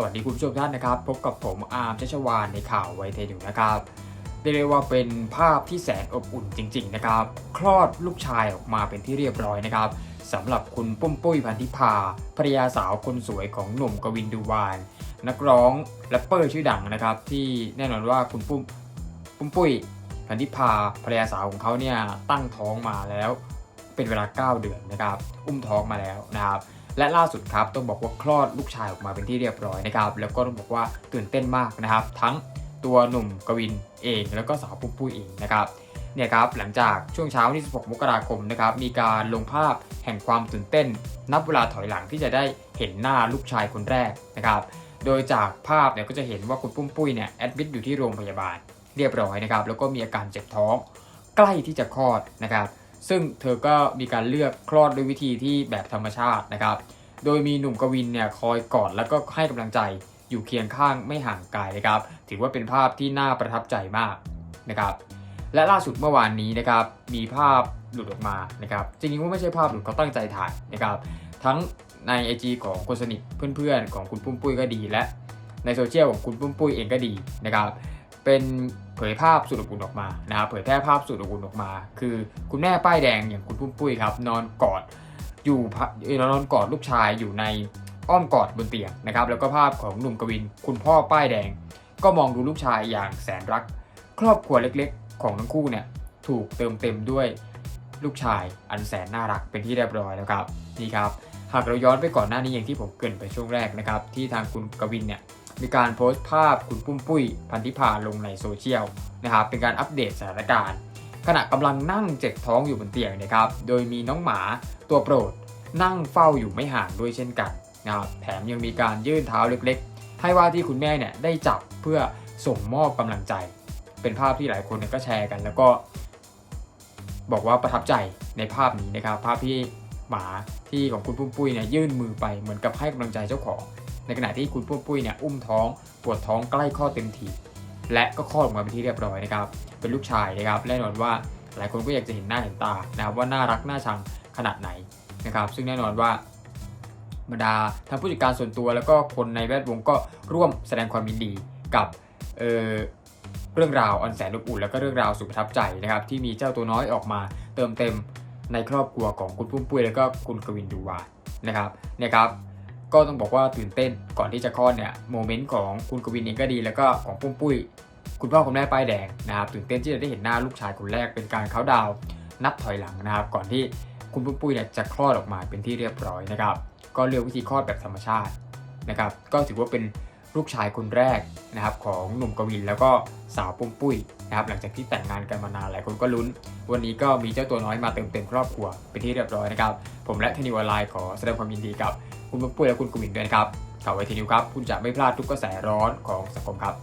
สวัสดีคุณผู้ชมท่านนะครับ พบกับผมอาร์มชัชวานในข่าวไวเทนิวนะครับเรียกว่าเป็นภาพที่แสนอบอุ่นจริง ๆ นะครับ คลอดลูกชายออกมาเป็นที่เรียบร้อยนะครับสำหรับคุณปุ้มปุ้ยพันธิพาภรรยาสาวคนสวยของหนุ่มกวินดูวาน นักร้องแรปเปอร์ชื่อดังนะครับ ที่แน่นอนว่าคุณปุ้มปุ้มปุ้ยพันธิพาภรรยาสาวของเขาเนี่ยตั้งท้องมาแล้ว เป็นเวลา 9 เดือนนะครับ อุ้มท้องมาแล้วนะครับ และล่าสุดครับต้องบอกว่าคลอดลูกชายออกมาเป็นที่เรียบร้อยนะครับแล้วก็ต้องบอกว่าตื่นเต้นมากนะครับ ทั้งตัวหนุ่มกวินเอง แล้วก็สาวปุ้มปุ้ยเองนะครับเนี่ยครับหลังจากช่วงเช้าวันที่ 16 มกราคมนะครับมีการลงภาพแห่งความตื่นเต้น นับเวลาถอยหลังที่จะได้เห็นหน้าลูกชายคนแรกนะครับโดยจากภาพเนี่ยก็จะเห็นว่าคุณปุ้มปุ้ยเนี่ยแอดมิดอยู่ที่โรงพยาบาลเรียบร้อยนะครับแล้วก็มีอาการเจ็บท้อง ใกล้ที่จะคลอดนะครับ ซึ่งเธอก็มีการเลือกคลอดด้วยวิธีที่แบบธรรมชาตินะครับ โดยมีหนุ่มกวินเนี่ยคอยกอดแล้วก็ให้กำลังใจอยู่เคียงข้างไม่ห่างไกลนะครับ ถือว่าเป็นภาพที่น่าประทับใจมากนะครับ และล่าสุดเมื่อวานนี้นะครับ มีภาพหลุดออกมานะครับ จริงๆว่าไม่ใช่ภาพหลุดเขาตั้งใจถ่ายนะครับ ทั้งใน IG ของคนสนิทเพื่อนๆ ของคุณปุ้มปุ้ยก็ดีและในโซเชียลของคุณปุ้มปุ้ยเองก็ดีนะครับ เป็น เผยภาพสุดอบอุ่นออกมานะครับเผยแพร่ภาพสุดอบอุ่นออกมา คือคุณแม่ป้ายแดงอย่างคุณปุ้มปุ้ยครับนอนกอดอยู่เอ่อนอนกอดลูกชายอยู่ในอ้อมกอดบนเตียงนะครับแล้วก็ภาพของหนุ่มกวิน คุณพ่อป้ายแดง ก็มองดูลูกชายอย่างแสนรัก ครอบครัวเล็กๆ ของทั้งคู่เนี่ยถูกเติมเต็มด้วยลูกชายอันแสนน่ารักเป็นที่เรียบร้อยแล้วครับนี่ครับหากเราย้อนไปก่อนหน้านี้อย่างที่ผมเกรินไปช่วงแรกนะครับที่ทางคุณกวินเนี่ย มีการโพสต์ภาพคุณปุ้มปุ้ยพันธิพาลงในโซเชียลนะครับเป็นการอัปเดตสถานการณ์ ขณะกำลังนั่งเจ็บท้องอยู่บนเตียงนะครับโดยมีน้องหมาตัวโปรดนั่งเฝ้าอยู่ไม่ห่างด้วยเช่นกันนะครับแถมยังมีการยื่นเท้าเล็กๆ ให้ว่าที่คุณแม่เนี่ยได้จับเพื่อส่งมอบกำลังใจ เป็นภาพที่หลายคนก็แชร์กัน แล้วก็ บอกว่าประทับใจในภาพนี้นะครับภาพที่หมาที่ของคุณปุ้มปุ้ยเนี่ยยื่นมือไปเหมือนกับให้กำลังใจเจ้าของ ในขณะที่คุณปุ้มปุ้ยเนี่ยอุ้มท้องปวดท้องใกล้คลอดเต็มทีและก็คลอดออกมาเป็นที่เรียบร้อยนะครับ เป็นลูกชายนะครับแน่นอนว่าหลายคนก็อยากจะเห็นหน้าเห็นตานะครับว่าน่ารักน่าชังขนาดไหนนะครับ ซึ่งแน่นอนว่าบรรดาทางผู้จัดการส่วนตัวแล้วก็คนในแวดวงก็ร่วมแสดงความยินดีกับเอ่อเรื่องราวอันแสนอบอุ่นแล้วก็เรื่องราวสุดประทับใจนะครับ ที่มีเจ้าตัวน้อยออกมาเติมเต็มในครอบครัวของคุณปุ้มปุ้ยแล้วก็คุณกวินดูวานนะครับเนี่ยครับ ก็ต้องบอกว่าตื่นเต้นก่อนที่จะคลอดเนี่ยโมเมนต์ของคุณกวินเองก็ดี แล้วก็ของปุ้มปุ้ย คุณพ่อคุณแม่ป้ายแดงนะครับตื่นเต้นที่จะได้เห็นหน้าลูกชายคนแรกเป็นการเขาดาวนับถอยหลังนะครับ ก่อนที่คุณปุ้มปุ้ยเนี่ยจะคลอดออกมาเป็นที่เรียบร้อยนะครับ ก็เลือกวิธีคลอดแบบธรรมชาตินะครับ ก็ถือว่าเป็น ลูกชายคนแรกนะครับของหนุ่มกวินแล้วก็สาวปุ้มปุ้ยนะครับหลังจากที่แต่งงานกันมานานหลายคนก็ลุ้น วันนี้ก็มีเจ้าตัวน้อยมาเติมเต็มครอบครัวเป็นที่เรียบร้อยนะครับ ผมและเทนิวไลน์ขอแสดงความยินดีกับคุณปุ้มปุ้ยและคุณกวินด้วยนะครับข่าวไวทีนิวครับ คุณจะไม่พลาดทุกกระแสร้อนของสังคมครับ